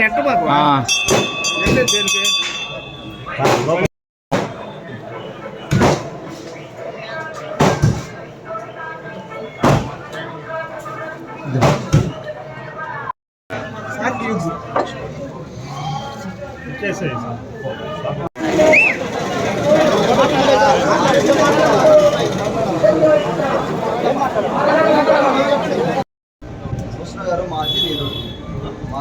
Net మాకు దేనికి కృష్ణ గారు మా అతిథులు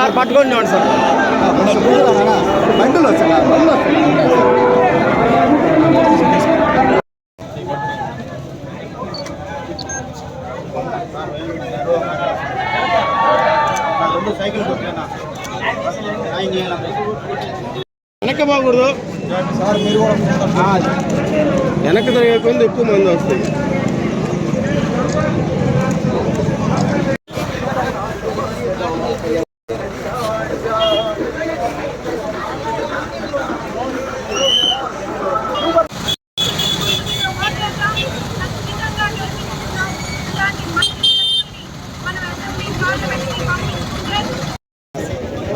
సార్ పట్టుకొని చూడండి సార్. బండ్లు వచ్చా బండ్లు వెనక్కి పోకూడదు. వెనక్కి తిరిగే ఎక్కువ మంది వస్తుంది.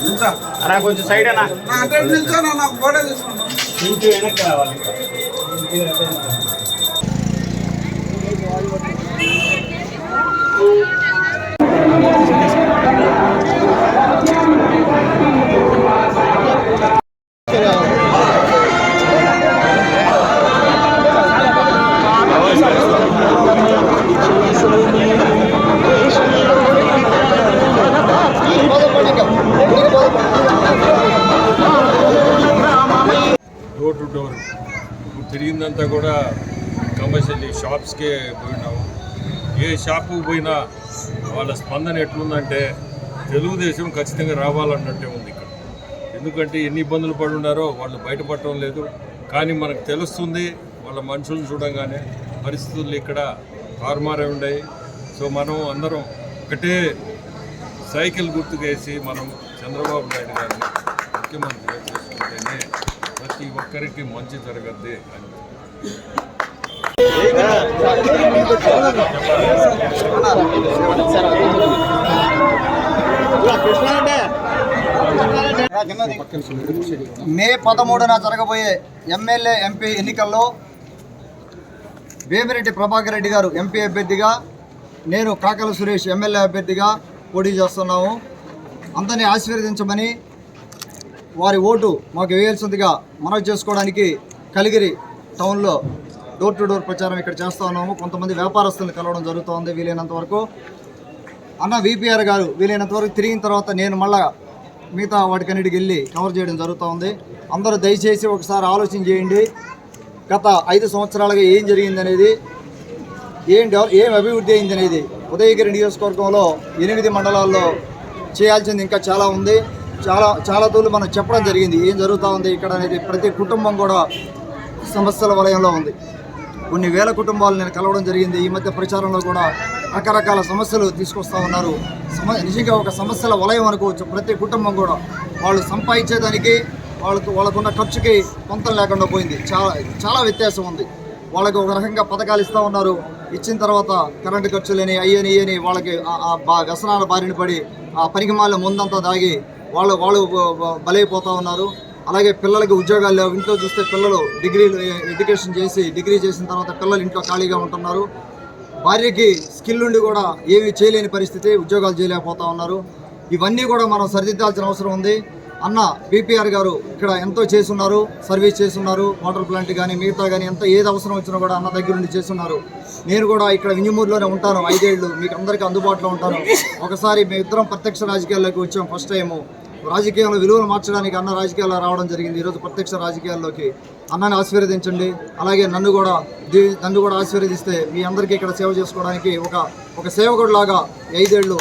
అన్నా కొంచెం సైడ్ అన్నా. ఇంటి వెనక్కి రోజంతా కూడా కమర్షియల్ షాప్స్కే పోయినాము. ఏ షాపు పోయినా వాళ్ళ స్పందన ఎట్లుందంటే తెలుగుదేశం ఖచ్చితంగా రావాలన్నట్టే ఉంది ఇక్కడ. ఎందుకంటే ఎన్ని ఇబ్బందులు పడి ఉన్నారో వాళ్ళు బయటపడటం లేదు. కానీ మనకు తెలుస్తుంది వాళ్ళ మనుషులను చూడంగానే పరిస్థితులు ఇక్కడ తారుమారే ఉన్నాయి. సో మనం అందరం ఒకటే సైకిల్ గుర్తుకేసి మనం చంద్రబాబు నాయుడు గారిని ముఖ్యమంత్రిగా చేసుకుంటేనే ప్రతి ఒక్కరికి మంచి జరగద్ది అని మే పదమూడున జరగబోయే ఎమ్మెల్యే ఎంపీ ఎన్నికల్లో వేమిరెడ్డి ప్రభాకర్ రెడ్డి గారు ఎంపీ అభ్యర్థిగా నేను కాకల సురేష్ ఎమ్మెల్యే అభ్యర్థిగా పోటీ చేస్తున్నాము. అందరినీ ఆశీర్వదించమని వారి ఓటు మాకు వేయాల్సిందిగా మనవి చేసుకోవడానికి కలిగిరి టౌన్లో డోర్ టు డోర్ ప్రచారం ఇక్కడ చేస్తూ ఉన్నాము. కొంతమంది వ్యాపారస్తులను కలవడం జరుగుతోంది వీలైనంత వరకు. అన్న విపిఆర్ గారు వీలైనంత వరకు తిరిగిన తర్వాత నేను మళ్ళా మిగతా వాటికన్నిటికి వెళ్ళి కవర్ చేయడం జరుగుతూ ఉంది అందరూ దయచేసి ఒకసారి ఆలోచన చేయండి. గత ఐదు సంవత్సరాలుగా ఏం జరిగింది అనేది ఏం డెవలప్ ఏం అభివృద్ధి అయింది అనేది ఉదయగిరి నియోజకవర్గంలో ఎనిమిది మండలాల్లో చేయాల్సింది ఇంకా చాలా ఉంది. చాలా చాలా తోలు మనం చెప్పడం జరిగింది. ఏం జరుగుతూ ఉంది ఇక్కడ అనేది ప్రతి కుటుంబం కూడా సమస్యల వలయంలో ఉంది. కొన్ని వేల కుటుంబాలు నేను కలవడం జరిగింది. ఈ మధ్య ప్రచారంలో కూడా రకరకాల సమస్యలు తీసుకొస్తా ఉన్నారు. సమ నిజంగా ఒక సమస్యల వలయం అనుకోవచ్చు. ప్రతి కుటుంబం కూడా వాళ్ళు సంపాదించేదానికి వాళ్ళకు వాళ్ళకున్న ఖర్చుకి పొంతం లేకుండా పోయింది. చాలా చాలా వ్యత్యాసం ఉంది. వాళ్ళకి ఒక రకంగా పథకాలు ఇస్తూ ఉన్నారు. ఇచ్చిన తర్వాత కరెంటు ఖర్చులని అయ్యని ఇయ్యని వాళ్ళకి వ్యసనాల బారిన పడి ఆ పనికి మాలిన ముందంతా దాగి వాళ్ళు వాళ్ళు బలైపోతూ ఉన్నారు. అలాగే పిల్లలకి ఉద్యోగాలు లేవు. ఇంట్లో చూస్తే పిల్లలు డిగ్రీలు ఎడ్యుకేషన్ చేసి డిగ్రీ చేసిన తర్వాత పిల్లలు ఇంట్లో ఖాళీగా ఉంటున్నారు. భార్యకి స్కిల్ ఉండి కూడా ఏమీ చేయలేని పరిస్థితి ఉద్యోగాలు చేయలేకపోతా ఉన్నారు. ఇవన్నీ కూడా మనం సరిదిద్దాల్సిన అవసరం ఉంది. అన్న బీపీఆర్ గారు ఇక్కడ ఎంతో చేస్తున్నారు సర్వీస్ చేస్తున్నారు వాటర్ ప్లాంట్ కానీ మిగతా కానీ ఎంత ఏది అవసరం వచ్చినా కూడా అన్న దగ్గర నుండి చేస్తున్నారు. నేను కూడా ఇక్కడ వింజమూరులోనే ఉంటాను ఐదేళ్ళు మీకు అందరికీ అందుబాటులో ఉంటాను. ఒకసారి మేము ఇద్దరం ప్రత్యక్ష రాజకీయాల్లోకి వచ్చాం ఫస్ట్ టైము. రాజకీయంలో విలువలు మార్చడానికి అన్న రాజకీయాల్లో రావడం జరిగింది. ఈరోజు ప్రత్యక్ష రాజకీయాల్లోకి అన్నని ఆశీర్వదించండి. అలాగే నన్ను కూడా నన్ను కూడా ఆశీర్వదిస్తే మీ అందరికీ ఇక్కడ సేవ చేసుకోవడానికి ఒక ఒక సేవకుడు లాగా ఐదేళ్ళు